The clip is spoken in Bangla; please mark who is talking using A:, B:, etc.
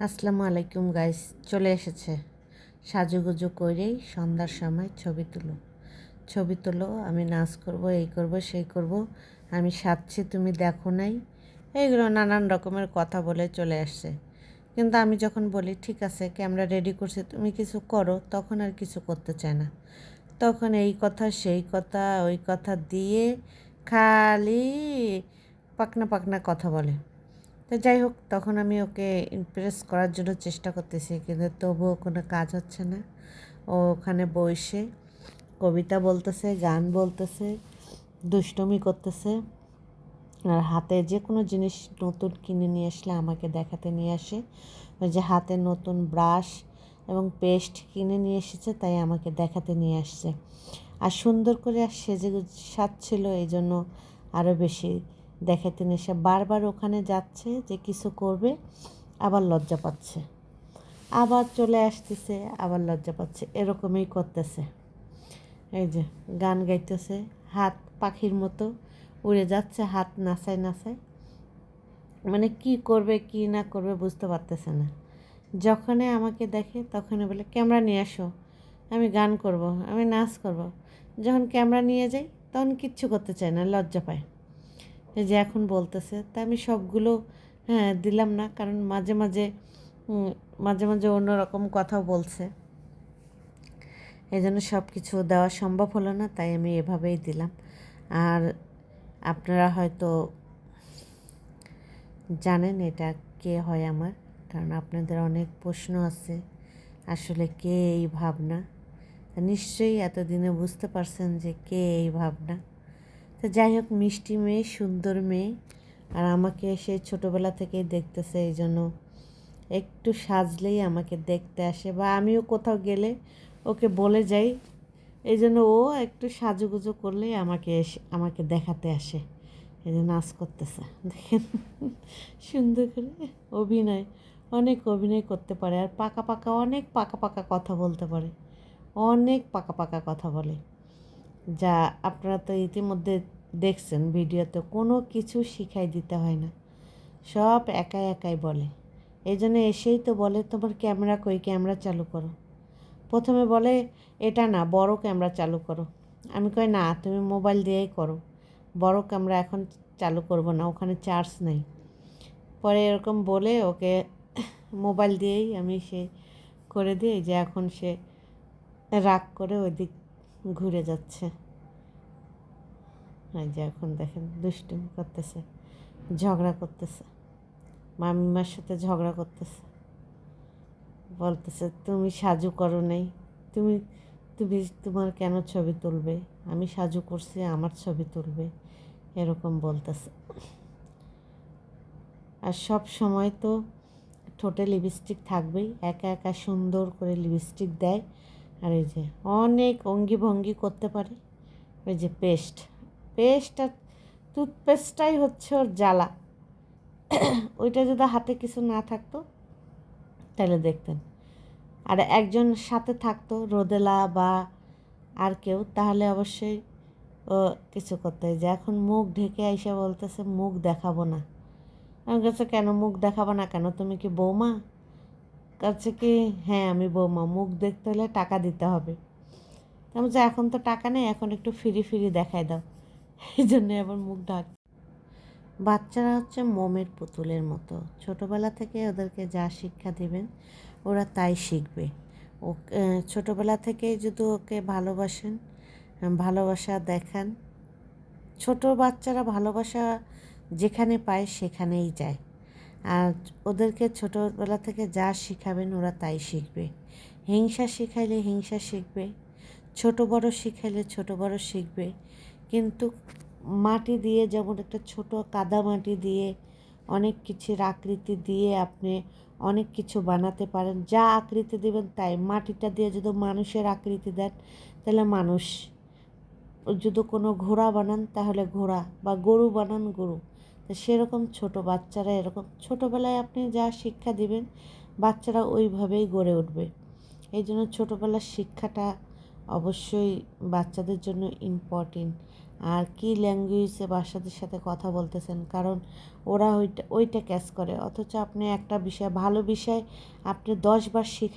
A: আসসালামু আলাইকুম গাইস চলে এসেছে। সাজুগুজু করেই সন্ধ্যার সময় ছবি তুলো। ছবি তুলো, আমি নাচ করব, এই করব, সেই করব। আমি সাজছি, তুমি দেখো নাই। এইগুলো নানান রকমের কথা বলে চলে আসছে। কিন্তু আমি যখন বলি, ঠিক আছে ক্যামেরা রেডি করছে, তুমি কিছু করো, তখন আর কিছু করতে চায় না। তখন এই কথা, সেই কথা, ওই কথা দিয়ে খালি পাকনা পাকনা কথা বলে। তো যাই হোক, তখন আমি ওকে ইমপ্রেস করার জন্য চেষ্টা করতেছি, কিন্তু তবুও কোনো কাজ হচ্ছে না। ও ওখানে বসে কবিতা বলতেছে, গান বলতেছে, দুষ্টমি করতেছে। আর হাতে যে কোনো জিনিস নতুন কিনে নিয়ে আসলে আমাকে দেখাতে নিয়ে আসে। ওই যে হাতে নতুন ব্রাশ এবং পেস্ট কিনে নিয়ে এসেছে, তাই আমাকে দেখাতে নিয়ে আসছে। আর সুন্দর করে আর সেজে সাজছিল এই জন্য আরও বেশি দেখাতে নিয়ে সে বারবার ওখানে যাচ্ছে যে কিছু করবে, আবার লজ্জা পাচ্ছে। আবার চলে আসতেছে, আবার লজ্জা পাচ্ছে। এরকমই করতেছে। এই যে গান গাইতেছে, হাত পাখির মতো উড়ে যাচ্ছে, হাত নাচায় নাচায়। মানে কি করবে, কি না করবে বুঝতে পারতেছে না। যখনই আমাকে দেখে তখনই বলে, ক্যামেরা নিয়ে আসো, আমি গান করব, আমি নাচ করব। যখন ক্যামেরা নিয়ে যাই তখন কিচ্ছু করতে চায় না, লজ্জা পায়। যে এখন বলতেছে। তা আমি সবগুলো হ্যাঁ দিলাম না, কারণ মাঝে মাঝে মাঝে মাঝে অন্যরকম কথাও বলছে। এই জন্য সব কিছু দেওয়া সম্ভব হলো না, তাই আমি এভাবেই দিলাম। আর আপনারা হয়তো জানেন এটা কে হয় আমার, কারণ আপনাদের অনেক প্রশ্ন আছে, আসলে কে এই ভাবনা? নিশ্চয়ই এতদিনে বুঝতে পারছেন যে কে এই ভাবনা? তো যাই হোক, মিষ্টি মেয়ে, সুন্দর মেয়ে। আর আমাকে সে ছোটোবেলা থেকেই দেখতেছে, এই জন্য একটু সাজলেই আমাকে দেখতে আসে। বা আমিও কোথাও গেলে ওকে বলে যাই। এই জন্য ও একটু সাজুগুজু করলেই আমাকে এসে, আমাকে দেখাতে আসে। এই জন্য নাচ করতেছে, দেখেন। সুন্দর করে অভিনয়, অনেক অভিনয় করতে পারে। আর পাকা পাকা, অনেক পাকা পাকা কথা বলতে পারে। অনেক পাকা পাকা কথা বলে। যা আপনারা তো ইতিমধ্যে দেখছেন ভিডিওতে, কোনো কিছু শিখাই দিতে হয় না। সব একাই একাই বলে। এই জন্য এসেই তো বলে, তোমার ক্যামেরা কই? ক্যামেরা চালু করো। প্রথমে বলে, এটা না, বড় ক্যামেরা চালু করো। আমি কই, না, তুমি মোবাইল দিয়েই করো। বড় ক্যামেরা এখন চালু করব না, ওখানে চার্জ নেই। পরে এরকম বলে ওকে মোবাইল দিয়েই আমি সে করে দিই, যে এখন সে রাগ করে ওই দিক ঘুরে যাচ্ছে। এই যে এখন দেখেন দুষ্টুমি করতেছে, ঝগড়া করতেছে। মামিমার সাথে ঝগড়া করতেছে। বলতেছে, তুমি সাজু করো নাই। তুমি তুমি তোমার কেন ছবি তুলবে? আমি সাজু করছি, আমার ছবি তুলবে। এরকম বলতেছে। আর সব সময় তো ঠোঁটে লিপস্টিক থাকবেই। একা একা সুন্দর করে লিপস্টিক দেয়। আর এই যে অনেক অঙ্গি ভঙ্গি করতে পারে। ওই যে পেস্ট। পেস্ট আর টুথপেস্টটাই হচ্ছে ওর জ্বালা। ওইটা যদি হাতে কিছু না থাকতো, তাহলে দেখতেন। আর একজন সাথে থাকতো, রোদেলা বা আর কেউ, তাহলে অবশ্যই ও কিছু করতে। যে এখন মুখ ঢেকে আইসা বলতেছে, মুখ দেখাবো না। আমার কাছে কেন মুখ দেখাবো না কেন? তুমি কি বৌমা? কাছে কি হ্যাঁ আমি বৌমা, মুখ দেখতে হলে টাকা দিতে হবে। আমি যে এখন তো টাকা নেই, এখন একটু ফিরি ফিরি দেখাই দাও। এই জন্যে আবার মুখ ঢাক। বাচ্চারা হচ্ছে মোমের পুতুলের মতো। ছোটোবেলা থেকে ওদেরকে যা শিক্ষা দেবেন, ওরা তাই শিখবে। ও ছোটোবেলা থেকে যদি ওকে ভালোবাসেন, ভালোবাসা দেখান, ছোট বাচ্চারা ভালোবাসা যেখানে পায় সেখানেই যায়। আর ওদেরকে ছোটোবেলা থেকে যা শিখাবেন ওরা তাই শিখবে। হিংসা শিখাইলে হিংসা শিখবে, ছোট বড় শিখাইলে ছোট বড় শিখবে। কিন্তু মাটি দিয়ে যেমন একটা ছোট কাদা মাটি দিয়ে অনেক কিছুর আকৃতি দিয়ে আপনি অনেক কিছু বানাতে পারেন, যা আকৃতি দেবেন তাই। মাটিটা দিয়ে যদি মানুষের আকৃতি দেন, তাহলে মানুষ যদি কোনো ঘোড়া বানান, তাহলে ঘোড়া বা গরু বানান, গরু। তো সেরকম ছোট বাচ্চারা এরকম, ছোটোবেলায় আপনি যা শিক্ষা দিবেন, বাচ্চারা ওইভাবেই গড়ে উঠবে। এই জন্য ছোটোবেলার শিক্ষাটা অবশ্যই বাচ্চাদের জন্য ইম্পর্টেন্ট আর কি ল্যাঙ্গুয়েজে বাচ্চাদের সাথে কথা বলতেছেন, কারণ ওরা ওইটা ওইটা ক্যাচ করে। অথচ আপনি একটা বিষয়, ভালো বিষয় আপনি দশবার শেখা